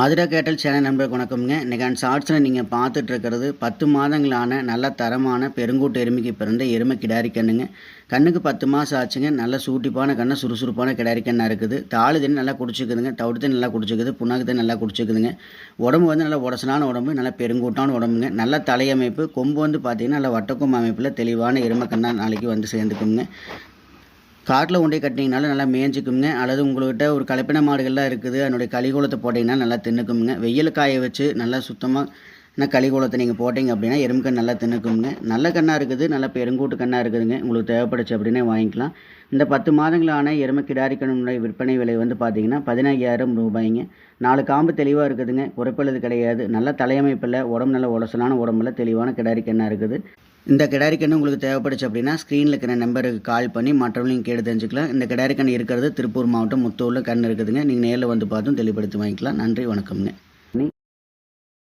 ஆதிரா கேட்டல் சேனல் நண்பர்களுக்கு வணக்கம்ங்க. இன்றைக்கி ஷார்ட்ஸில் நீங்கள் பார்த்துட்டு இருக்கிறது பத்து மாதங்களான நல்ல தரமான பெருங்கூட்டு எருமைக்கு பிறந்த எருமை கிடாரி கண்ணுங்க. கண்ணுக்கு பத்து மாதம் ஆச்சுங்க. நல்ல சூட்டிப்பான கண்ணு சுறுசுறுப்பான கிடாரி கண்ணாக இருக்குது. தாழு தண்ணி நல்லா குடிச்சிக்குதுங்க. தவிடு தண்ணி நல்லா குடிச்சிக்குது. புண்ணாக்கு தண்ணி நல்லா குடிச்சிக்குதுங்க. உடம்பு வந்து நல்லா உடசலான உடம்பு நல்லா பெருங்கூட்டான உடம்புங்க. நல்ல தலையமைப்பு. கொம்பு வந்து பார்த்திங்கன்னா நல்ல வட்டக்கொம்பு அமைப்பில் தெளிவான எருமை கண்ணா நாளைக்கு வந்து சேர்ந்துக்குங்க. காட்டில் கொண்டே கட்டினீங்கனாலும் நல்லா மேய்ஞ்சிக்குங்க அல்லது உங்கள்கிட்ட ஒரு கலப்பின மாடுகள்லாம் இருக்குது அதனுடைய கலிகூலத்தை போட்டிங்கன்னா நல்லா தின்னுக்குங்க வெயில் காய வச்சு நல்லா சுத்தமாக கலிகூலத்தை நீங்கள் போட்டிங்க அப்படின்னா எறும்புக்கண் நல்லா தின்னுக்குங்க நல்ல கண்ணாக இருக்குது நல்ல பெருங்கூட்டு கண்ணாக இருக்குதுங்க. உங்களுக்கு தேவைப்படுச்சு அப்படின்னே வாங்கிக்கலாம். இந்த பத்து மாதங்களான எருமை கிடாரிக்கணுடைய விற்பனை விலை வந்து பார்த்தீங்கன்னா பதினஞ்சாயிரம் ரூபாய்ங்க. நாலு காம்பு தெளிவாக இருக்குதுங்க. குறைப்பழுது கிடையாது. நல்ல தலையமைப்பில் உடம்பு நல்ல உலசலான உடம்புல தெளிவான கிடாரி கண்ணாக இருக்குது. இந்த கிடாரி உங்களுக்கு தேவைப்படுச்சு அப்படின்னா ஸ்க்ரீனில் இருக்கிற நம்பருக்கு கால் பண்ணி மற்றவங்களையும் கேட்டு தெரிஞ்சுக்கலாம். இந்த கிடாரிக்கன் இருக்கிறது திருப்பூர் மாவட்டம் முத்தூரில் கண் இருக்குதுங்க. நீங்கள் நேரில் வந்து பார்த்தும் தெளிவுபடுத்தி வாங்கிக்கலாம். நன்றி வணக்கம்ங்க.